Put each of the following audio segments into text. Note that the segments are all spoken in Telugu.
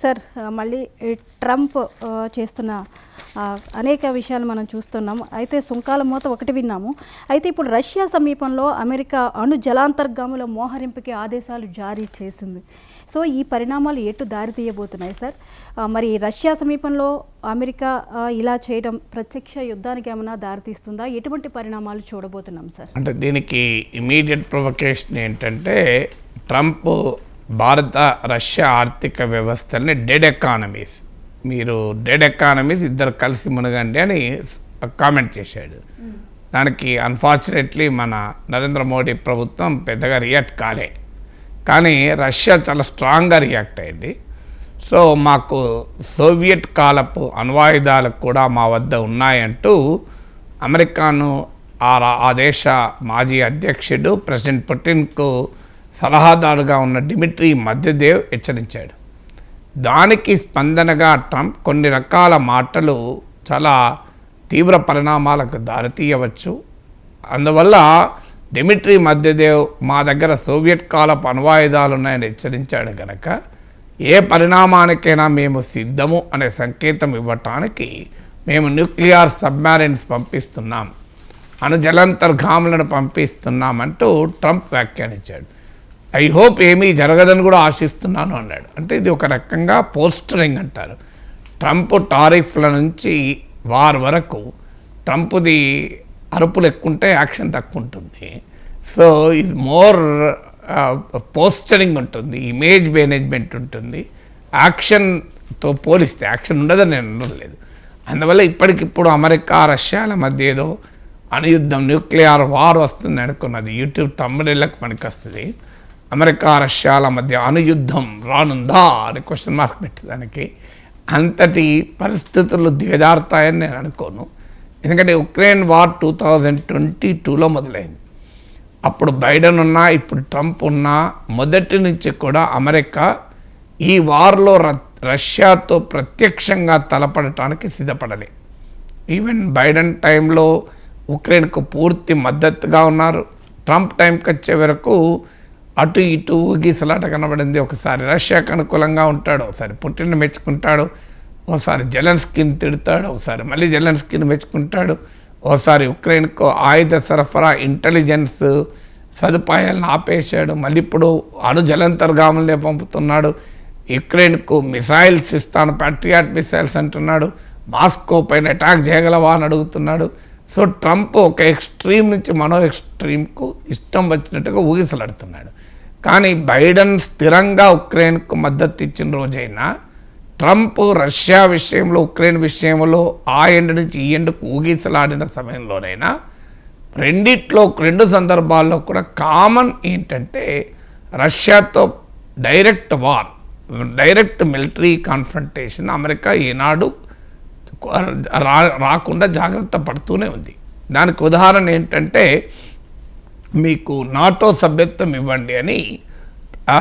సార్ మళ్ళీ ట్రంప్ చేస్తున్న అనేక విషయాలు మనం చూస్తున్నాం. అయితే సుంకాల మూత ఒకటి విన్నాము. అయితే ఇప్పుడు రష్యా సమీపంలో అమెరికా అణు జలాంతర్గాముల మోహరింపుకి ఆదేశాలు జారీ చేసింది. సో ఈ పరిణామాలు ఎటు దారి తీయబోతున్నాయి సార్? మరి రష్యా సమీపంలో అమెరికా ఇలా చేయడం ప్రత్యక్ష యుద్ధానికి ఏమైనా దారితీస్తుందా ఎటువంటి పరిణామాలు చూడబోతున్నాం సార్? అంటే దీనికి ఇమీడియట్ ప్రొవకేషన్ ఏంటంటే ట్రంప్ భారత రష్యా ఆర్థిక వ్యవస్థల్ని డెడ్ ఎకానమీస్. మీరు డెడ్ ఎకానమీస్ ఇద్దరు కలిసి మునగండి అని కామెంట్ చేశాడు. దానికి అన్ఫార్చునేట్లీ మన నరేంద్ర మోడీ ప్రభుత్వం పెద్దగా రియాక్ట్ కాలే. కానీ రష్యా చాలా స్ట్రాంగ్గా రియాక్ట్ అయింది. సో మాకు సోవియట్ కాలపు అణ్వాయుధాలు కూడా మా వద్ద ఉన్నాయంటూ అమెరికాను ఆ రా- ఆ దేశ మాజీ అధ్యక్షుడు ప్రెసిడెంట్ పుటిన్కు సలహాదారుగా ఉన్న డిమిట్రీ మధ్యదేవ్ హెచ్చరించాడు. దానికి స్పందనగా ట్రంప్ కొన్ని రకాల మాటలు చాలా తీవ్ర పరిణామాలకు దారితీయవచ్చు అందువల్ల డిమిట్రీ మధ్యదేవ్ మా దగ్గర సోవియట్ కాలపు అణ్వాయుధాలు ఉన్నాయని హెచ్చరించాడు గనక ఏ పరిణామానికైనా మేము సిద్ధము అనే సంకేతం ఇవ్వటానికి మేము న్యూక్లియర్ సబ్మారిన్స్ పంపిస్తున్నాం. అణుజలంతర్ఘాములను పంపిస్తున్నామంటూ ట్రంప్ వ్యాఖ్యానించాడు. ఐ హోప్ ఏమీ జరగదని కూడా ఆశిస్తున్నాను అన్నాడు. అంటే ఇది ఒక రకంగా పోస్టరింగ్ అంటారు. ట్రంప్ టారిఫ్ల నుంచి వార్ వరకు ట్రంప్ది అరుపులు ఎక్కువంటే యాక్షన్ తక్కువ ఉంటుంది సో ఇది మోర్ పోస్టరింగ్ ఉంటుంది ఇమేజ్ మేనేజ్మెంట్ ఉంటుంది. యాక్షన్తో పోలిస్తే యాక్షన్ ఉండదని నేను అనలేదు అందువల్ల ఇప్పటికిప్పుడు అమెరికా రష్యాల మధ్య ఏదో అణుయుద్ధం న్యూక్లియర్ వార్ వస్తుంది అనుకున్నది యూట్యూబ్ తమ్ముళ్ళకి పనికి వస్తుంది అమెరికా రష్యాల మధ్య అనుయుద్ధం రానుందా అని క్వశ్చన్ మార్క్ పెట్టడానికి అంతటి పరిస్థితులు దిగజారుతాయని నేను అనుకోను. ఎందుకంటే Ukraine war two thousand twenty టూలో మొదలైంది. అప్పుడు బైడెన్ ఉన్నా ఇప్పుడు ట్రంప్ ఉన్నా మొదటి నుంచి కూడా అమెరికా ఈ వార్లో రష్యాతో ప్రత్యక్షంగా తలపడటానికి సిద్ధపడలే. ఈవెన్ బైడెన్ టైంలో ఉక్రెయిన్కు పూర్తి మద్దతుగా ఉన్నారు. ట్రంప్ టైంకి వచ్చే వరకు అటు ఇటు ఊగిసలాట కనబడింది. ఒకసారి రష్యాకు అనుకూలంగా ఉంటాడు. ఒకసారి పుట్టిన మెచ్చుకుంటాడు. ఒకసారి జెలెన్స్కిన్ తిడతాడు. ఒకసారి మళ్ళీ జెలెన్స్కిన్ మెచ్చుకుంటాడు. ఒకసారి ఉక్రెయిన్కు ఆయుధ సరఫరా ఇంటెలిజెన్స్ సదుపాయాలను ఆపేశాడు. మళ్ళీ ఇప్పుడు అణు జలంతర్గాములనే పంపుతున్నాడు. యుక్రెయిన్కు మిసైల్స్ ఇస్తాను. ప్యాట్రియాట్ మిసైల్స్ అంటున్నాడు. మాస్కో పైన అటాక్ చేయగలవా అని అడుగుతున్నాడు. సో ట్రంప్ ఒక ఎక్స్ట్రీమ్ నుంచి మరో ఎక్స్ట్రీమ్కు ఇష్టం వచ్చినట్టుగా ఊగిసలాడుతున్నాడు. కానీ బైడెన్ స్థిరంగా ఉక్రెయిన్కు మద్దతు ఇచ్చిన రోజైనా ట్రంప్ రష్యా విషయంలో ఉక్రెయిన్ విషయంలో ఆ ఎండ్ నుంచి ఈ ఎండ్కు ఊగిసలాడిన సమయంలోనైనా రెండిట్లో రెండు సందర్భాల్లో కూడా కామన్ ఏంటంటే రష్యాతో direct war direct military confrontation America ఈనాడు రాకుండా జాగ్రత్త పడుతూనే ఉంది. దానికి ఉదాహరణ ఏంటంటే మీకు నాటో సభ్యత్వం ఇవ్వండి అని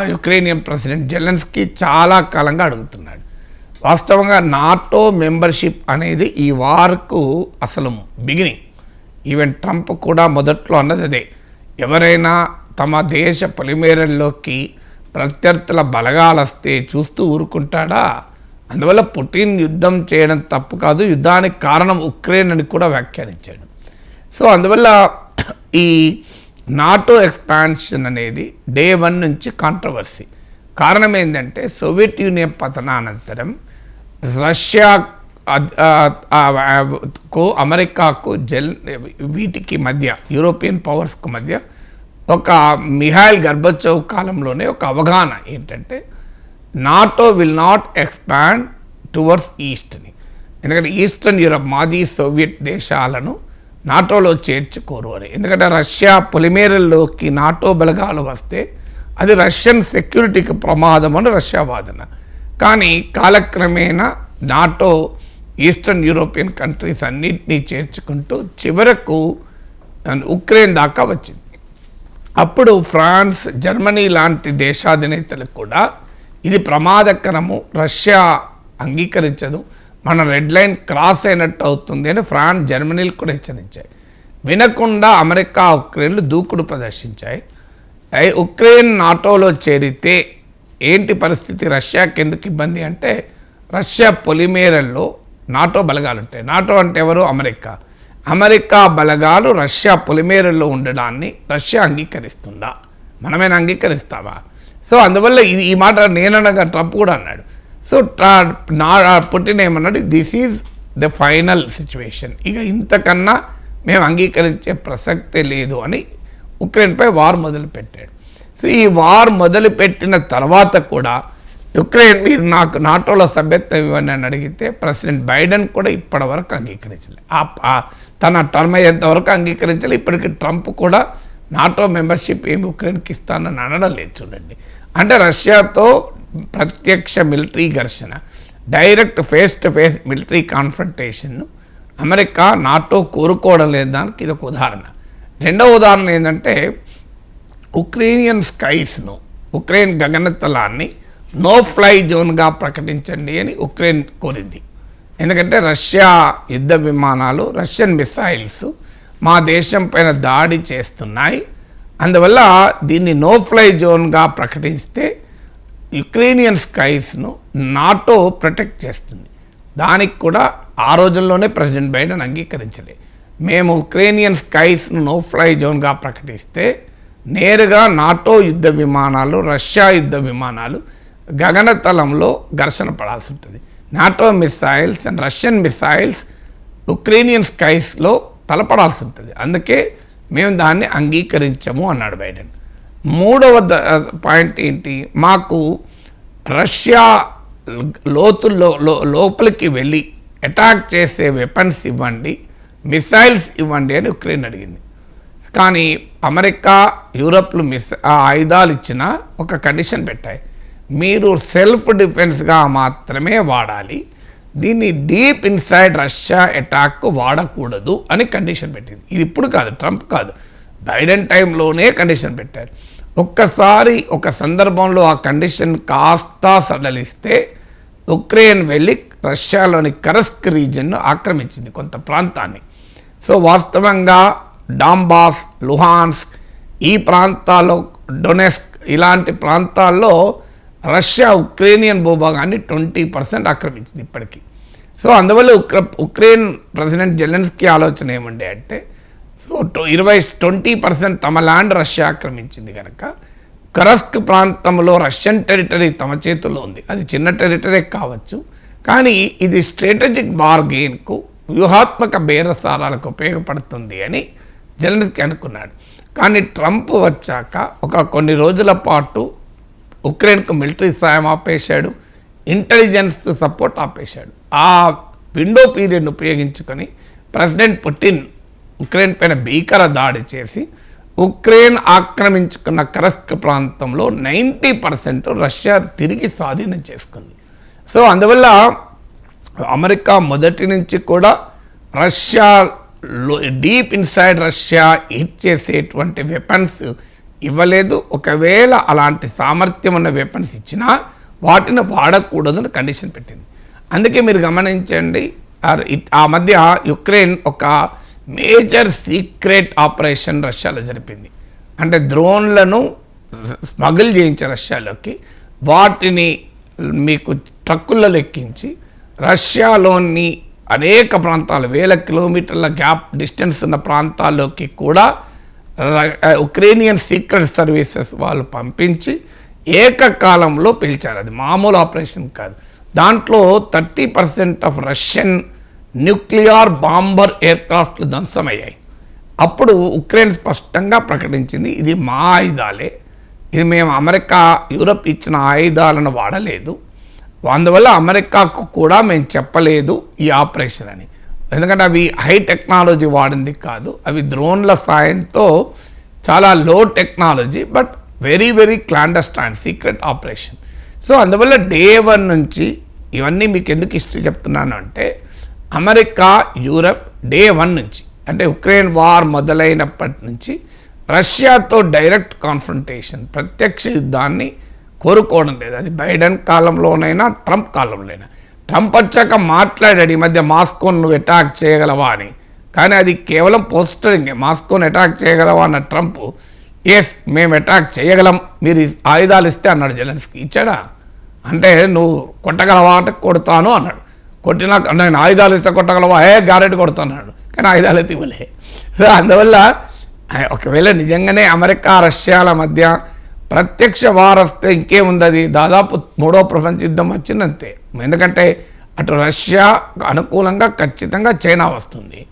యుక్రేనియన్ ప్రెసిడెంట్ జెలెన్స్కీ చాలా కాలంగా అడుగుతున్నాడు. వాస్తవంగా నాటో మెంబర్షిప్ అనేది ఈ వార్కు అసలు బిగినింగ్. ఈవెన్ ట్రంప్ కూడా మొదట్లో అన్నది అదే. ఎవరైనా తమ దేశ పొలిమేరల్లోకి ప్రత్యర్థుల బలగాలు వస్తే చూస్తూ ఊరుకుంటాడా? అందువల్ల పుటిన్ యుద్ధం చేయడం తప్పు కాదు. యుద్ధానికి కారణం ఉక్రెయిన్ అని కూడా వ్యాఖ్యానించాడు. సో అందువల్ల ఈ నాటో ఎక్స్పాన్షన్ అనేది డే వన్ నుంచి కాంట్రవర్సీ. కారణం ఏంటంటే సోవియట్ యూనియన్ పతనానంతరం రష్యా కు అమెరికాకు జెల్ వీటికి మధ్య యూరోపియన్ పవర్స్కు మధ్య ఒక మిహాయిల్ గర్భచౌ కాలంలోనే ఒక అవగాహన ఏంటంటే NATO will not expand towards ఈస్ట్ని. ఎందుకంటే ఈస్టర్న్ యూరప్ మాజీ సోవియట్ దేశాలను నాటోలో చేర్చుకోరు అని. ఎందుకంటే రష్యా పొలిమేరల్లోకి నాటో బలగాలు వస్తే అది రష్యన్ సెక్యూరిటీకి ప్రమాదం అని రష్యా వాదన. కానీ కాలక్రమేణా నాటో ఈస్టర్న్ యూరోపియన్ కంట్రీస్ అన్నింటినీ చేర్చుకుంటూ చివరకు ఉక్రెయిన్ దాకా వచ్చింది. అప్పుడు ఫ్రాన్స్ జర్మనీ లాంటి దేశాధినేతలకు కూడా ఇది ప్రమాదకరము. రష్యా అంగీకరించదు. మన రెడ్ లైన్ క్రాస్ అయినట్టు అవుతుంది అని ఫ్రాన్స్ జర్మనీలు కూడా హెచ్చరించాయి. వినకుండా అమెరికా ఉక్రెయిన్లు దూకుడు ప్రదర్శించాయి. ఉక్రెయిన్ నాటోలో చేరితే ఏంటి పరిస్థితి? రష్యాకి ఎందుకు ఇబ్బంది అంటే రష్యా పొలిమేరల్లో నాటో బలగాలు ఉంటాయి. నాటో అంటే ఎవరు? అమెరికా. అమెరికా బలగాలు రష్యా పొలిమేరల్లో ఉండడాన్ని రష్యా అంగీకరిస్తుందా? మనమేనా అంగీకరిస్తావా సో అందువల్ల ఇది ఈ మాట నేననగా ట్రంప్ కూడా అన్నాడు. సో నా పుట్టిన ఏమన్నాడు this is the final situation ఇక ఇంతకన్నా మేము అంగీకరించే ప్రసక్తే లేదు అని ఉక్రెయిన్పై వార్ మొదలుపెట్టాడు. సో ఈ వార్ మొదలుపెట్టిన తర్వాత కూడా యుక్రెయిన్ మీరు నాకు నాటోలో సభ్యత్వం ఇవ్వండి అని అడిగితే ప్రెసిడెంట్ బైడెన్ కూడా ఇప్పటివరకు అంగీకరించలేదు ఆ- తన టర్మ్ అయ్యేంతవరకు అంగీకరించలేదు ఇప్పటికి ట్రంప్ కూడా నాటో మెంబర్షిప్ ఏమి ఉక్రెయిన్కి ఇస్తానని అనడం లేదు చూడండి. అంటే రష్యాతో ప్రత్యక్ష మిలిటరీ ఘర్షణ direct face to face military కాన్ఫ్రంటేషన్ను America NATO కోరుకోవడం లేదు దానికి ఇది ఒక ఉదాహరణ. రెండవ ఉదాహరణ ఏంటంటే ఉక్రేనియన్ స్కైస్ను ఉక్రెయిన్ గగనతలాన్ని నో ఫ్లై జోన్గా ప్రకటించండి అని ఉక్రెయిన్ కోరింది. ఎందుకంటే రష్యా యుద్ధ విమానాలు రష్యన్ మిసైల్స్ మా దేశం పైన దాడి చేస్తున్నాయి. అందువల్ల దీన్ని నో ఫ్లై జోన్గా ప్రకటిస్తే యుక్రేనియన్ స్కైస్ను నాటో ప్రొటెక్ట్ చేస్తుంది. దానికి కూడా ఆ రోజుల్లోనే ప్రెసిడెంట్ బైడెన్ అంగీకరించలే. మేము ఉక్రేనియన్ స్కైస్ను నో ఫ్లై జోన్గా ప్రకటిస్తే నేరుగా నాటో యుద్ధ విమానాలు రష్యా యుద్ధ విమానాలు గగనతలంలో ఘర్షణ పడాల్సి ఉంటుంది. NATO missiles and Russian missiles Ukrainian స్కైస్లో తలపడాల్సి ఉంటుంది. అందుకే మేము దాన్ని అంగీకరించము అన్నాడు బైడెన్. మూడవ ద- పాయింట్ ఏంటి? మాకు రష్యా లోతుల్లో లోపలికి వెళ్ళి అటాక్ చేసే వెపన్స్ ఇవ్వండి మిసైల్స్ ఇవ్వండి అని ఉక్రెయిన్ అడిగింది. కానీ అమెరికా యూరప్లు మిస్ ఆ ఆయుధాలు ఇచ్చిన ఒక కండిషన్ పెట్టాయి. మీరు సెల్ఫ్ డిఫెన్స్గా మాత్రమే వాడాలి దీన్ని డీప్ ఇన్సైడ్ రష్యా అటాక్ వాడకూడదు అని కండిషన్ పెట్టింది. ఇది ఇప్పుడు కాదు ట్రంప్ కాదు బైడెన్ టైంలోనే కండిషన్ పెట్టారు. ఒక్కసారి ఒక సందర్భంలో ఆ కండిషన్ కాస్త సడలిస్తే ఉక్రెయిన్ వెళ్ళి రష్యాలోని కరస్క్ రీజియన్ను ఆక్రమించింది కొంత ప్రాంతాన్ని. సో వాస్తవంగా డాంబాస్ లుహాన్స్క్ ఈ ప్రాంతాల్లో డొనెస్క్ ఇలాంటి ప్రాంతాల్లో రష్యా ఉక్రేనియన్ భూభాగాన్ని ట్వంటీ పర్సెంట్ ఆక్రమించింది ఇప్పటికీ. సో అందువల్ల ఉక్ర ఉక్రెయిన్ ప్రెసిడెంట్ జెలెన్స్కీ ఆలోచన ఏమండి అంటే ఇరవై ట్వంటీ పర్సెంట్ తమ ల్యాండ్ రష్యా ఆక్రమించింది కనుక కరస్క్ ప్రాంతంలో రష్యన్ టెరిటరీ తమ చేతుల్లో ఉంది. అది చిన్న టెరిటరీ కావచ్చు. కానీ ఇది స్ట్రాటజిక్ బార్గెయిన్కు వ్యూహాత్మక బేరసారాలకు ఉపయోగపడుతుంది అని జెలెన్స్కీ అనుకున్నాడు. కానీ ట్రంప్ వచ్చాక ఒక కొన్ని రోజుల పాటు ఉక్రెయిన్కు మిలిటరీ సాయం ఆపేశాడు. ఇంటెలిజెన్స్ సపోర్ట్ ఆపేశాడు. ఆ విండో పీరియడ్ను ఉపయోగించుకొని ప్రెసిడెంట్ పుటిన్ ఉక్రెయిన్ పైన భీకర దాడి చేసి ఉక్రెయిన్ ఆక్రమించుకున్న కరస్క్ ప్రాంతంలో నైంటీ పర్సెంట్ రష్యా తిరిగి స్వాధీనం చేసుకుంది. సో అందువల్ల అమెరికా మొదటి నుంచి కూడా Russia deep inside Russia hit చేసేటువంటి వెపన్స్ ఇవ్వలేదు. ఒకవేళ అలాంటి సామర్థ్యం ఉన్న వెపన్స్ ఇచ్చినా వాటిని వాడకూడదని కండిషన్ పెట్టింది. అందుకే మీరు గమనించండి ఆ- ఇట్- ఆ మధ్య యుక్రెయిన్ ఒక మేజర్ సీక్రెట్ ఆపరేషన్ రష్యాలో జరిపింది. అంటే డ్రోన్లను స్మగుల్ చేయించే రష్యాలోకి వాటిని మీకు ట్రక్కుల్లో లెక్కించి రష్యాలోని అనేక ప్రాంతాలు వేల కిలోమీటర్ల గ్యాప్ డిస్టెన్స్ ఉన్న ప్రాంతాల్లోకి కూడా ఉక్రేనియన్ సీక్రెట్ సర్వీసెస్ వాళ్ళు పంపించి ఏకకాలంలో పిలిచారు. అది మామూలు ఆపరేషన్ కాదు. దాంట్లో thirty percent of Russian nuclear bomber ఎయిర్క్రాఫ్ట్లు ధ్వంసమయ్యాయి. అప్పుడు ఉక్రెయిన్ స్పష్టంగా ప్రకటించింది ఇది మా ఆయుధాలే. ఇది మేము అమెరికా యూరప్ ఇచ్చిన ఆయుధాలను వాడలేదు. అందువల్ల అమెరికాకు కూడా మేము చెప్పలేదు ఈ ఆపరేషన్ అని. ఎందుకంటే అవి హై టెక్నాలజీ వాడింది కాదు. అవి డ్రోన్ల సాయంతో చాలా low technology but very very clandestine secret operation. So అందువల్ల డే వన్ నుంచి ఇవన్నీ మీకు ఎందుకు హిస్టరీ చెప్తున్నాను అంటే అమెరికా యూరప్ డే వన్ నుంచి అంటే ఉక్రెయిన్ వార్ మొదలైనప్పటి నుంచి రష్యాతో డైరెక్ట్ కాన్ఫ్రంటేషన్ ప్రత్యక్ష యుద్ధాన్ని కోరుకోవడం లేదు. అది బైడెన్ కాలంలోనైనా ట్రంప్ కాలంలోనైనా. ట్రంప్ వచ్చాక మాట్లాడాడు ఈ మధ్య మాస్కోను నువ్వు అటాక్ చేయగలవా అని. కానీ అది కేవలం పోస్టరింగ్. మాస్కోను అటాక్ చేయగలవా అన్న ట్రంప్ ఎస్ మేము అటాక్ చేయగలం. మీరు ఆయుధాలు ఇస్తే అన్నాడు జెలెన్స్కి. ఇచ్చాడా? అంటే నువ్వు కొట్టగలవా అంటే కొడతాను అన్నాడు. కొట్టినా నేను ఆయుధాలు ఇస్తే కొట్టగలవా? ఏ గ్యారెంటీ కొడుతున్నాడు. కానీ ఆయుధాలు అయితే ఇవ్వలే. సో అందువల్ల ఒకవేళ నిజంగానే అమెరికా రష్యాల మధ్య ప్రత్యక్ష వారస్తే ఇంకేముందది? ఇంకేముంది అది దాదాపు మూడో ప్రపంచ యుద్ధం వచ్చిందంతే. ఎందుకంటే అటు రష్యా అనుకూలంగా ఖచ్చితంగా చైనా వస్తుంది.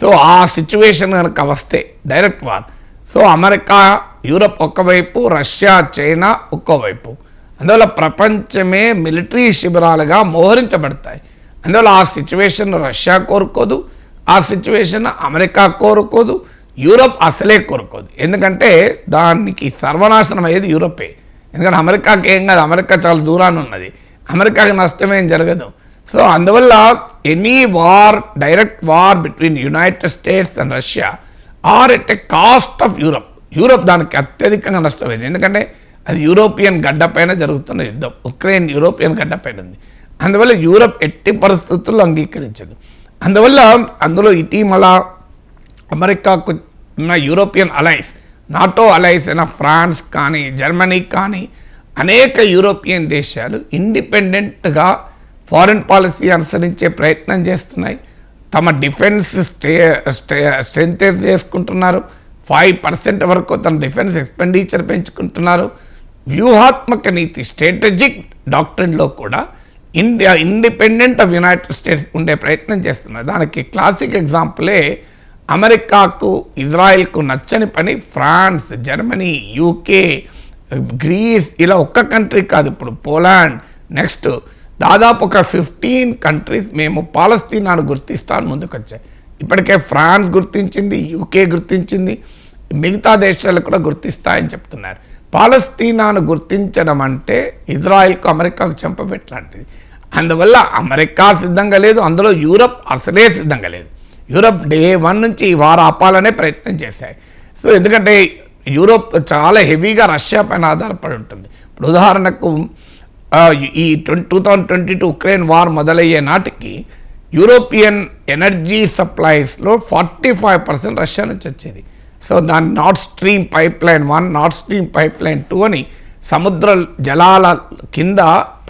సో ఆ సిచ్యువేషన్ కనుక వస్తే direct war. So America Europe ఒకవైపు రష్యా చైనా ఒక్కోవైపు. అందువల్ల ప్రపంచమే మిలిటరీ శిబిరాలుగా మోహరించబడతాయి. అందువల్ల ఆ సిచ్యువేషన్ రష్యా కోరుకోదు ఆ సిచ్యువేషన్ అమెరికా కోరుకోదు యూరప్ అసలే కోరుకోదు. ఎందుకంటే దానికి సర్వనాశనం అయ్యేది యూరపే ఎందుకంటే అమెరికాకి ఏం కాదు అమెరికా చాలా దూరాన్ని ఉన్నది. అమెరికాకి నష్టమేం జరగదు. సో అందువల్ల any war direct war between United States and Russia are at a cost of Europe Europe దానికి అత్యధికంగా నష్టమైంది ఎందుకంటే అది యూరోపియన్ గడ్డపైన జరుగుతున్న యుద్ధం. ఉక్రెయిన్ యూరోపియన్ గడ్డపైన ఉంది. అందువల్ల యూరప్ ఎట్టి పరిస్థితుల్లో అంగీకరించదు. అందువల్ల అందులో ఇటీమల అమెరికాకు ఉన్న యూరోపియన్ అలైన్స్ నాటో అలైన్స్ అయిన ఫ్రాన్స్ కానీ జర్మనీ కానీ అనేక యూరోపియన్ దేశాలు ఇండిపెండెంట్గా ఫారిన్ పాలసీ అనుసరించే ప్రయత్నం చేస్తున్నాయి. తమ డిఫెన్స్ స్టే స్టే స్ట్రెంత్ చేసుకుంటున్నారు? ఫైవ్ పర్సెంట్ వరకు తన డిఫెన్స్ ఎక్స్పెండిచర్ పెంచుకుంటున్నారు. వ్యూహాత్మక నీతి స్ట్రాటజిక్ డాక్టరీన్లో కూడా India independent of United States ఉండే ప్రయత్నం చేస్తున్నారు. దానికి క్లాసిక్ ఎగ్జాంపులే అమెరికాకు ఇజ్రాయెల్కు నచ్చని పని ఫ్రాన్స్ జర్మనీ యూకే గ్రీస్ ఇలా ఒక్క కంట్రీ కాదు. ఇప్పుడు పోలాండ్ నెక్స్ట్ దాదాపు ఒక ఫిఫ్టీన్ కంట్రీస్ మేము పాలస్తీనాను గుర్తిస్తాను ముందుకొచ్చాయి ఇప్పటికే ఫ్రాన్స్ గుర్తించింది యూకే గుర్తించింది మిగతా దేశాలు కూడా గుర్తిస్తాయని చెప్తున్నారు. పాలస్తీనాను గుర్తించడం అంటే ఇజ్రాయెల్కు అమెరికాకు చెంపబెట్టలాంటిది అందువల్ల అమెరికా సిద్ధంగా లేదు అందులో యూరప్ అసలే సిద్ధంగా లేదు. యూరప్ డే వన్ నుంచి ఈ వారు ఆపాలనే ప్రయత్నం చేశాయి. సో ఎందుకంటే యూరోప్ చాలా హెవీగా రష్యా పైన ఆధారపడి ఉంటుంది. ఇప్పుడు ఉదాహరణకు ఈ twenty two thousand twenty two Ukraine war మొదలయ్యే నాటికి యూరోపియన్ ఎనర్జీ సప్లైస్లో ఫార్టీ ఫైవ్ పర్సెంట్ రష్యా నుంచి వచ్చేది. సో దాని north stream pipeline one north stream pipeline two అని సముద్ర జలాల కింద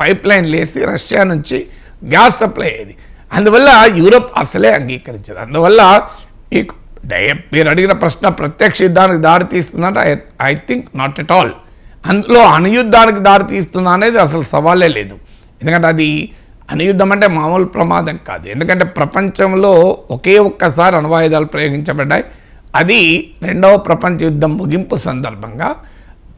పైప్ లైన్ లేసి రష్యా నుంచి గ్యాస్ సప్లై అయ్యేది. అందువల్ల యూరప్ అసలే అంగీకరించదు. అందువల్ల ఈ డై- మీరు అడిగిన ప్రశ్న ప్రత్యక్ష యుద్ధానికి దారి తీస్తుందంటే? I think not at all అందులో అణుయుద్ధానికి దారి తీస్తుందా అనేది అసలు సవాలే లేదు. ఎందుకంటే అది అణుయుద్ధం అంటే మామూలు ప్రమాదం కాదు. ఎందుకంటే ప్రపంచంలో ఒకే ఒక్కసారి అణువాయుధాలు ప్రయోగించబడ్డాయి. అది రెండవ ప్రపంచ యుద్ధం ముగింపు సందర్భంగా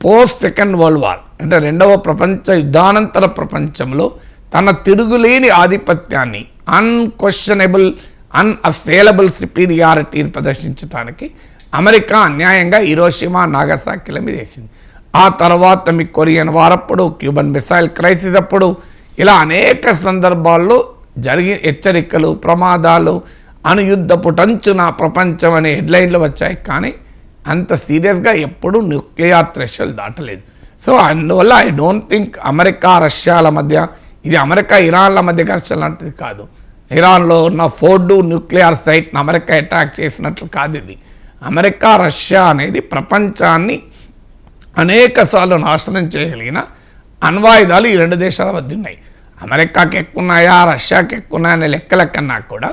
పోస్ట్ సెకండ్ వరల్డ్ వార్. అంటే రెండవ ప్రపంచ యుద్ధానంతర ప్రపంచంలో తన తిరుగులేని ఆధిపత్యాన్ని అన్క్వశ్చనబుల్ అన్అసేలబుల్ సిపీరియారిటీని ప్రదర్శించడానికి అమెరికా అన్యాయంగా ఇరోషిమా నాగసాకిల మీద వేసింది ఆ తర్వాత మీ కొరియన్ వారప్పుడు క్యూబన్ మిసైల్ క్రైసిస్ అప్పుడు ఇలా అనేక సందర్భాల్లో జరిగి హెచ్చరికలు ప్రమాదాలు అణుయుద్ధపు టంచున ప్రపంచం అనే హెడ్లైన్లు వచ్చాయి. కానీ అంత సీరియస్గా ఎప్పుడూ న్యూక్లియర్ థ్రెషల్ దాటలేదు. సో అందువల్ల ఐ డోంట్ థింక్ అమెరికా రష్యాల మధ్య ఇది అమెరికా ఇరాన్ల మధ్య ఘర్షణ లాంటిది కాదు. ఇరాన్లో ఉన్న ఫోర్డు న్యూక్లియర్ సైట్ని అమెరికా అటాక్ చేసినట్లు కాదు ఇది. అమెరికా రష్యా అనేది ప్రపంచాన్ని అనేకసార్లు నాశనం చేయగలిగిన అణ్వాయుధాలు ఈ రెండు దేశాల మధ్య ఉన్నాయి. అమెరికాకి ఎక్కువ ఉన్నాయా రష్యాకి ఎక్కువ ఉన్నాయా అనే లెక్కల కన్నా కూడా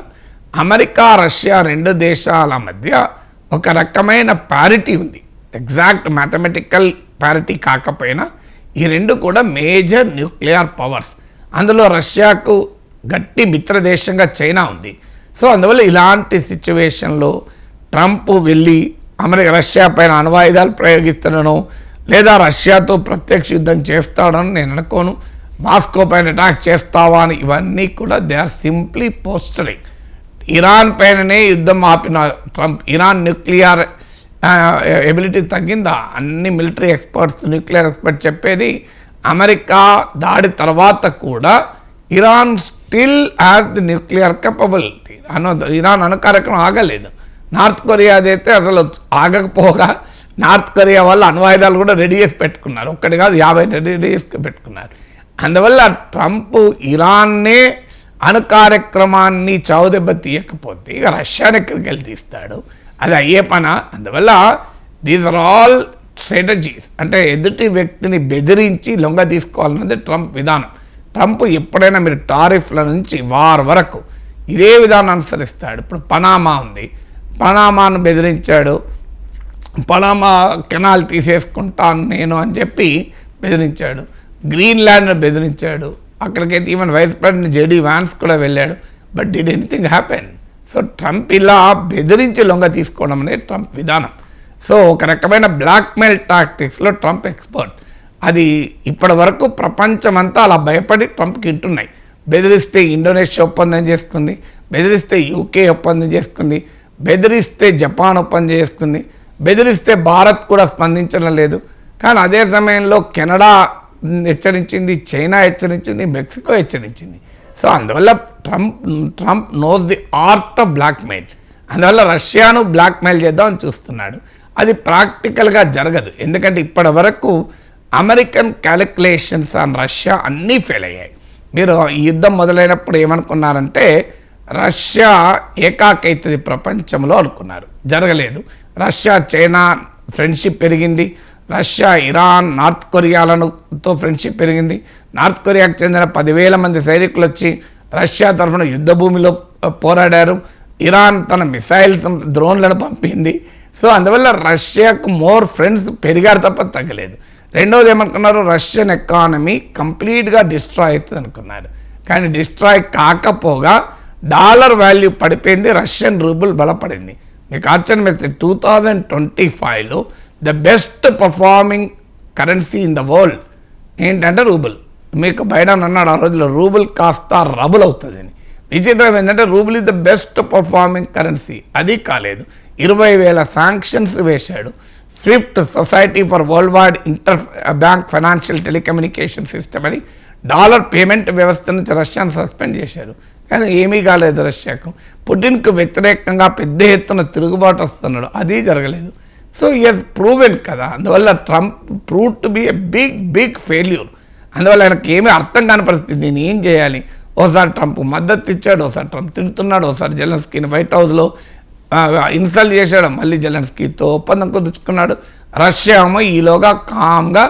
అమెరికా రష్యా రెండు దేశాల మధ్య ఒక రకమైన ప్యారిటీ ఉంది. ఎగ్జాక్ట్ మ్యాథమెటికల్ ప్యారిటీ కాకపోయినా ఈ రెండు కూడా మేజర్ న్యూక్లియర్ పవర్స్ అందులో రష్యాకు గట్టి మిత్ర దేశంగా చైనా ఉంది. సో అందువల్ల ఇలాంటి సిచ్యువేషన్లో ట్రంప్ వెళ్ళి అమెరికా రష్యా పైన అణ్వాయుధాలు ప్రయోగిస్తున్నాను లేదా రష్యాతో ప్రత్యక్ష యుద్ధం చేస్తాడని నేను అనుకోను. మాస్కో పైన అటాక్ చేస్తావా అని ఇవన్నీ కూడా they are simply posturing Iran పైననే యుద్ధం ఆపిన ట్రంప్. ఇరాన్ న్యూక్లియర్ ఎబిలిటీ తగ్గిందా? అన్ని మిలిటరీ ఎక్స్పర్ట్స్ న్యూక్లియర్ ఎక్స్పర్ట్ చెప్పేది అమెరికా దాడి తర్వాత కూడా Iran still has the nuclear capability. Anu Iran అణు కార్యక్రమం ఆగలేదు. నార్త్ కొరియా అదైతే అసలు ఆగకపోగా నార్త్ కొరియా వాళ్ళు అణ్వాయుధాలు కూడా రెడీ చేసి పెట్టుకున్నారు. ఒక్కటి కాదు యాభై రెడీ చేసి పెట్టుకున్నారు. అందువల్ల ట్రంప్ ఇరాన్నే అణు కార్యక్రమాన్ని చావుదెబ్బ తీయకపోతే ఇక రష్యాను ఎక్కడికి వెళ్ళి తీస్తాడు? అది అయ్యే పన? అందువల్ల దీస్ ఆర్ ఆల్ స్ట్రాటజీస్ అంటే ఎదుటి వ్యక్తిని బెదిరించి లొంగ తీసుకోవాలన్నది ట్రంప్ విధానం. ట్రంప్ ఎప్పుడైనా మీరు టారిఫ్ల నుంచి వార్ వరకు ఇదే విధానం అనుసరిస్తాడు. ఇప్పుడు పనామా ఉంది. పనామాను బెదిరించాడు. పనామా కెనాల్ తీసేసుకుంటాను నేను అని చెప్పి బెదిరించాడు. గ్రీన్లాండ్ను బెదిరించాడు. అక్కడికైతే even vice president JD Vance కూడా వెళ్ళాడు. But did anything happen so Trump ఇలా బెదిరించి లొంగ తీసుకోవడం అనేది ట్రంప్ విధానం. సో ఒక రకమైన బ్లాక్మెయిల్ టాక్టిక్స్లో ట్రంప్ ఎక్స్పర్ట్ అది ఇప్పటి వరకు ప్రపంచమంతా అలా భయపడి ట్రంప్కి వింటున్నాయి. బెదిరిస్తే ఇండోనేషియా ఒప్పందం చేసుకుంది బెదిరిస్తే యూకే ఒప్పందం చేసుకుంది బెదిరిస్తే జపాన్ ఒప్పందం చేసుకుంది బెదిరిస్తే భారత్ కూడా స్పందించడం లేదు. కానీ అదే సమయంలో కెనడా హెచ్చరించింది చైనా హెచ్చరించింది మెక్సికో హెచ్చరించింది. సో అందువల్ల Trump Trump knows the art of blackmail అందువల్ల రష్యాను బ్లాక్మెయిల్ చేద్దామని చూస్తున్నాడు. అది ప్రాక్టికల్గా జరగదు. ఎందుకంటే ఇప్పటి వరకు అమెరికన్ క్యాలిక్యులేషన్స్ ఆన్ రష్యా అన్నీ ఫెయిల్ అయ్యాయి. మీరు ఈ యుద్ధం మొదలైనప్పుడు ఏమనుకున్నారంటే రష్యా ఏకాకైతుంది ప్రపంచంలో అనుకున్నారు. జరగలేదు. రష్యా చైనా ఫ్రెండ్షిప్ పెరిగింది. రష్యా ఇరాన్ నార్త్ కొరియాలతో ఫ్రెండ్షిప్ పెరిగింది. నార్త్ కొరియాకు చెందిన పదివేల మంది సైనికులు వచ్చి రష్యా తరఫున యుద్ధ భూమిలో పోరాడారు. ఇరాన్ తన మిసైల్స్ డ్రోన్లను పంపింది. సో అందువల్ల రష్యాకు మోర్ ఫ్రెండ్స్ పెరిగారు తప్ప తగ్గలేదు. రెండోది ఏమనుకున్నారు? రష్యన్ ఎకానమీ కంప్లీట్గా డిస్ట్రాయ్ అవుతుంది అనుకున్నారు కానీ డిస్ట్రాయ్ కాకపోగా డాలర్ వాల్యూ పడిపోయింది రష్యన్ రూబుల్ బలపడింది. మీకు ఆశ్చర్యం వేస్తే టూ థౌజండ్ ట్వంటీ ఫైవ్లో the best performing currency in the world ఏంటంటే రూబుల్. మీకు బైడెన్ అన్నాడు ఆ రోజులో రూబుల్ కాస్త రబుల్ అవుతుందని విచిత్రం ఏంటంటే rouble is the best performing currency అది కాలేదు. ఇరవై వేల శాంక్షన్స్ వేశాడు. SWIFT society for worldwide interbank financial telecommunication system అని డాలర్ పేమెంట్ వ్యవస్థ నుంచి రష్యాను సస్పెండ్ చేశారు. కానీ ఏమీ కాలేదు రష్యాకు. పుటిన్కు వ్యతిరేకంగా పెద్ద ఎత్తున తిరుగుబాటు వస్తున్నాడు. అది జరగలేదు. సో ఎస్ ప్రూవెన్ కదా. అందువల్ల Trump prove to be a big big failure అందువల్ల ఆయనకి ఏమీ అర్థం కాని పరిస్థితి. నేను ఏం చేయాలి? ఓసారి ట్రంప్ మద్దతు ఇచ్చాడు ఒకసారి ట్రంప్ తిడుతున్నాడు ఒకసారి జెలెన్స్కీని వైట్ హౌస్లో ఇన్సల్ట్ చేశాడు మళ్ళీ జెలెన్స్కీతో ఒప్పందం కుదుర్చుకున్నాడు. రష్యా ఏమో ఈలోగా కామ్గా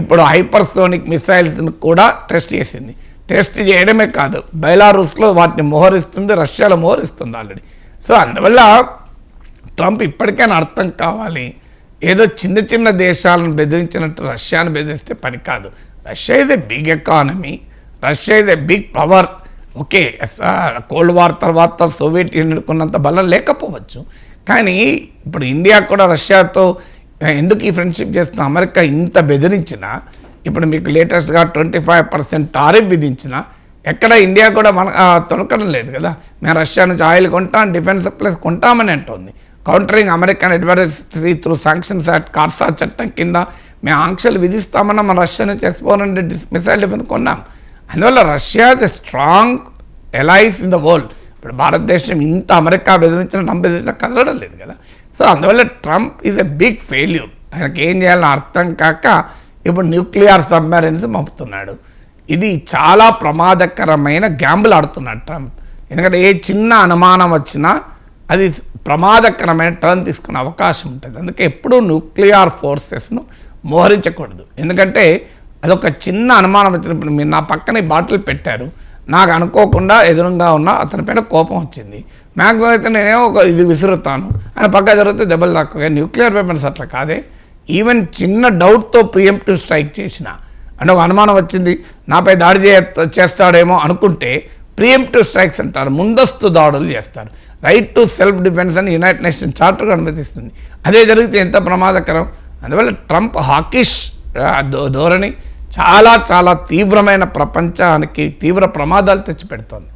ఇప్పుడు హైపర్సోనిక్ మిసైల్స్ని కూడా టెస్ట్ చేసింది. టెస్ట్ చేయడమే కాదు బెలారూస్లో వాటిని మోహరిస్తుంది రష్యాలో మోహరిస్తుంది ఆల్రెడీ సో అందువల్ల ట్రంప్ ఇప్పటికైనా అర్థం కావాలి. ఏదో చిన్న చిన్న దేశాలను బెదిరించినట్టు రష్యాను బెదిరిస్తే పని కాదు. Russia is a big economy Russia is a big power okay cold war తర్వాత సోవియట్ యూనియన్కున్నంత బలం లేకపోవచ్చు. కానీ ఇప్పుడు ఇండియా కూడా రష్యాతో ఎందుకు ఈ ఫ్రెండ్షిప్ చేస్తున్న అమెరికా ఇంత బెదిరించినా ఇప్పుడు మీకు లేటెస్ట్గా ట్వంటీ ఫైవ్ పర్సెంట్ టారిఫ్ విధించిన ఎక్కడ ఇండియా కూడా మన తొలకడం లేదు కదా. మేము రష్యా నుంచి ఆయిల్ కొంటాం డిఫెన్స్ సప్లైస్ కొంటామని అంటుంది. Countering American adversary through sanctions act కార్సా చట్టం కింద మేము ఆంక్షలు విధిస్తామన్నా మన రష్యా నుంచి ఎక్స్పోర్ మిసైల్ డిఫెన్స్ కొన్నాం అందువల్ల Russia the strong allies in the world ఇప్పుడు భారతదేశం ఇంత అమెరికా బెదిరించిన ట్రంప్ బెదిరించిన కదలడం లేదు కదా. సో అందువల్ల Trump is a big failure ఆయనకి ఏం చేయాలని అర్థం కాక ఇప్పుడు న్యూక్లియర్ సబ్మెరైన్స్ పంపుతున్నాడు ఇది చాలా ప్రమాదకరమైన గ్యాంబుల్ ఆడుతున్నాడు ట్రంప్ ఎందుకంటే ఏ చిన్న అనుమానం వచ్చినా అది ప్రమాదకరమైన టర్న్ తీసుకునే అవకాశం ఉంటుంది. అందుకే ఎప్పుడూ న్యూక్లియర్ ఫోర్సెస్ను మోహరించకూడదు. ఎందుకంటే అదొక చిన్న అనుమానం వచ్చినప్పుడు మీరు నా పక్కన బాటిల్ పెట్టారు. నాకు అనుకోకుండా ఎదురుగా ఉన్న అతని పైన కోపం వచ్చింది. మ్యాక్సిమం అయితే నేనేమో ఒక ఇది విసురుతాను. ఆయన పక్క జరిగితే దెబ్బలు తక్కువ. న్యూక్లియర్ వెపన్స్ అట్లా కాదే. ఈవెన్ చిన్న డౌట్తో ప్రియంప్టివ్ స్ట్రైక్ చేసిన అంటే ఒక అనుమానం వచ్చింది. నాపై దాడి చేస్తాడేమో అనుకుంటే ప్రియంప్టివ్ స్ట్రైక్స్ అంటారు. ముందస్తు దాడులు చేస్తారు. రైట్ టు సెల్ఫ్ డిఫెన్స్ అని యునైటెడ్ నేషన్ చార్టర్ అనుమతిస్తుంది. అదే జరిగితే ఎంత ప్రమాదకరం? అందువల్ల ట్రంప్ హాకిష్ ధోరణి చాలా చాలా తీవ్రమైన ప్రపంచానికి తీవ్ర ప్రమాదాలు తెచ్చిపెడుతోంది.